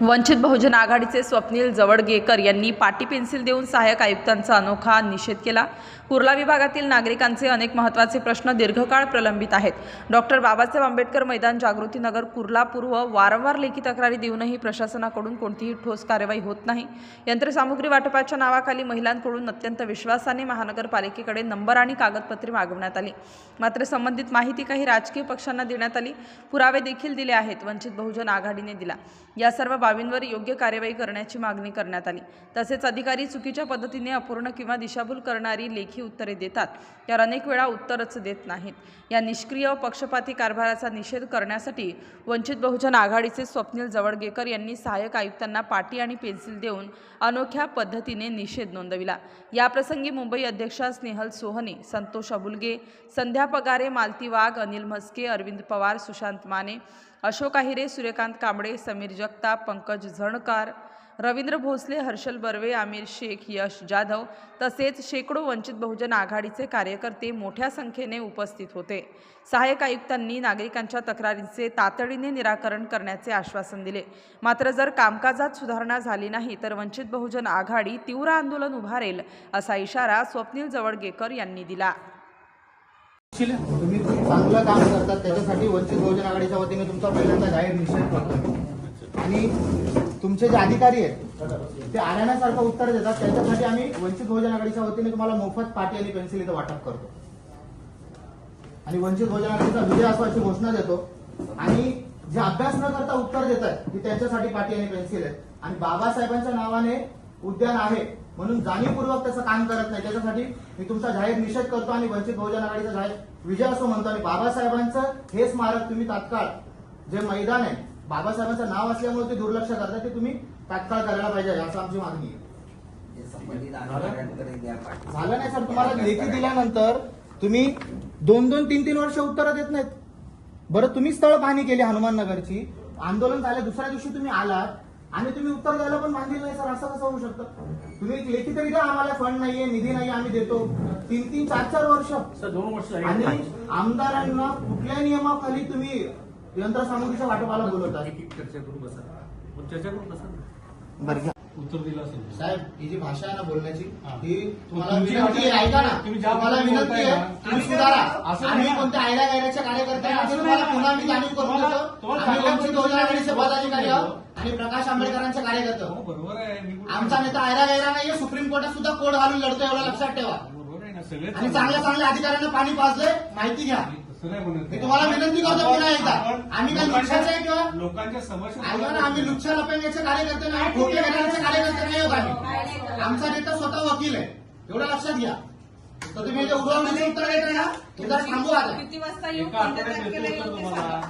वंचित बहुजन आघाडीचे स्वप्नील जवळगेकर यांनी पाटी पेन्सिल देऊन सहाय्यक आयुक्तांचा अनोखा निषेध केला. कुर्ला विभागातील नागरिकांचे अनेक महत्त्वाचे प्रश्न दीर्घकाळ प्रलंबित आहेत. डॉक्टर बाबासाहेब आंबेडकर मैदान जागृती नगर कुर्ला पूर्व वारंवार लेखी तक्रारी देऊनही प्रशासनाकडून कोणतीही ठोस कार्यवाही होत नाही. यंत्रसामुग्री वाटपाच्या नावाखाली महिलांकडून अत्यंत विश्वासाने महानगरपालिकेकडे नंबर आणि कागदपत्रे मागवण्यात आली. मात्र संबंधित माहिती काही राजकीय पक्षांना देण्यात आली. पुरावे देखील दिले आहेत वंचित बहुजन आघाडीने दिला. या सर्व बाबींवर योग्य कार्यवाही करण्याची मागणी करण्यात आली. तसेच अधिकारी चुकीच्या पद्धतीने अपूर्ण किंवा दिशाभूल करणारी लेखी उत्तरे देतात. तर अनेक वेळा उत्तरच देत नाहीत. या निष्क्रिय पक्षपाती कारभाराचा निषेध करण्यासाठी वंचित बहुजन आघाडीचे स्वप्नील जवळगेकर यांनी सहाय्यक आयुक्तांना पाटी आणि पेन्सिल देऊन अनोख्या पद्धतीने निषेध नोंदविला. याप्रसंगी मुंबई अध्यक्षा स्नेहल सोहने संतोष अबुलगे संध्या पगारे मालती वाघ अनिल म्हस्के अरविंद पवार सुशांत माने अशोक आहिरे सूर्यकांत कांबळे समीर जगताप पंकज झणकार रवींद्र भोसले हर्षल बर्वे आमिर शेख यश जाधव तसेच शेकडो वंचित बहुजन आघाडीचे कार्यकर्ते मोठ्या संख्येने उपस्थित होते. सहाय्यक आयुक्तांनी नागरिकांच्या तक्रारींचे तातडीने निराकरण करण्याचे आश्वासन दिले. मात्र जर कामकाजात सुधारणा झाली नाही तर वंचित बहुजन आघाडी तीव्र आंदोलन उभारेल असा इशारा स्वप्नील जवळगेकर यांनी दिला. तुम्ही चांगलं काम करतात त्याच्यासाठी वंचित बहुजन आघाडीच्या वतीने तुमचा पहिल्यांदा जाहीर निषेध करतो आणि तुमचे जे अधिकारी आहेत ते आल्याण्यासारखं उत्तर देतात. त्याच्यासाठी आम्ही वंचित बहुजन आघाडीच्या वतीने तुम्हाला मोफत पाटी आणि पेन्सिल इथं वाटप करतो. आणि वंचित बहुजन आघाडीचा विजय असल्याची घोषणा देतो. आणि जे अभ्यास न करता उत्तर देत आहेत की त्यांच्यासाठी पाटी आणि पेन्सिल आहेत. आणि बाबासाहेबांच्या नावाने उद्यान आहे म्हणून जाणीवपूर्वक त्याचं काम करत नाही. त्याच्यासाठी मी तुमचा जाहीर निषेध करतो आणि वंचित बहुजन आघाडीचा जाहीर विजय असं म्हणतो. आणि बाबासाहेबांचं हे स्मारक तुम्ही तात्काळ जे मैदान आहे बाबासाहेबांचं नाव असल्यामुळे ते दुर्लक्ष करतात ते तुम्ही तात्काळ करायला पाहिजे. असं आमची मागणी आहे. झालं नाही सर. तुम्हाला लेखी दिल्यानंतर तुम्ही दोन दोन तीन तीन वर्ष उत्तरं देत नाहीत. बरं तुम्ही स्थळ पाहणी केली हनुमान नगरची आंदोलन झालं दुसऱ्या दिवशी तुम्ही आलात. आणि तुम्ही उत्तर द्यायला पण बांधील नाही सर. असं कसं होऊ शकतं? तुम्ही एक लेखी तरी द्या आम्हाला फंड नाहीये निधी नाही आम्ही देतो. तीन तीन चार चार वर्ष. सर दोन वर्ष आणि झाली आमदारांना कुठल्या नियमाखाली तुम्ही यंत्रसामुग्रीच्या वाटपाला बोलवता? चर्चा करू बसा. चर्चा करू बसा बरं घ्या. उत्तर दिलं असेल साहेब ही जी भाषा आहे ना बोलण्याची हा. तुम्हाला तुमची विनंती आहे ऐका ना तुम्ही ज्या तुम्हाला विनंती बोलताय आहे ना, तुम्ही असं सुधारा असं आम्ही नाही. कोणत्या आयड्या गायऱ्याचे कार्यकर्ते आहे, असं तुम्हाला नाही. पुन्हा मी जाणीव करून तुम्हाला- देतो तुम्हाला आम्ही चांगल्या वंचित बहुजन आघाडीचे पद्धतीने पदाधिकारी आहोत. आणि प्रकाश आंबेडकरांचे कार्यकर्ते हो. बरोबर आहे मी कुठं- आमचा नेता आयरा गायरा नाहीये सुप्रीम कोर्टात सुद्धा कोड घालून लढतो एवढं लक्षात ठेवा बरोबर आहे ना सगळे आणि चांगल्या चांगल्या अधिकाऱ्यांना पाणी पाजले माहिती घ्या नाही म्हणत मी तुम्हाला विनंती करतो पुन्हा एकदा. आम्ही काय लुच्च्याचे आहे किंवा- लोकांच्या समस्या आम्ही लुच्छा लपेंगेचे कार्यकर्ते नाही ठोके घेणाऱ्याचे कार्यकर्ते नाही होत आम्ही आमचा नेता स्वतः वकील आहे. एवढं लक्षात घ्या. तर तुम्ही इथे उडवण्याचे उत्तर देत ना एकदा थांबू आता. किती वाजता येऊ? तुम्हाला?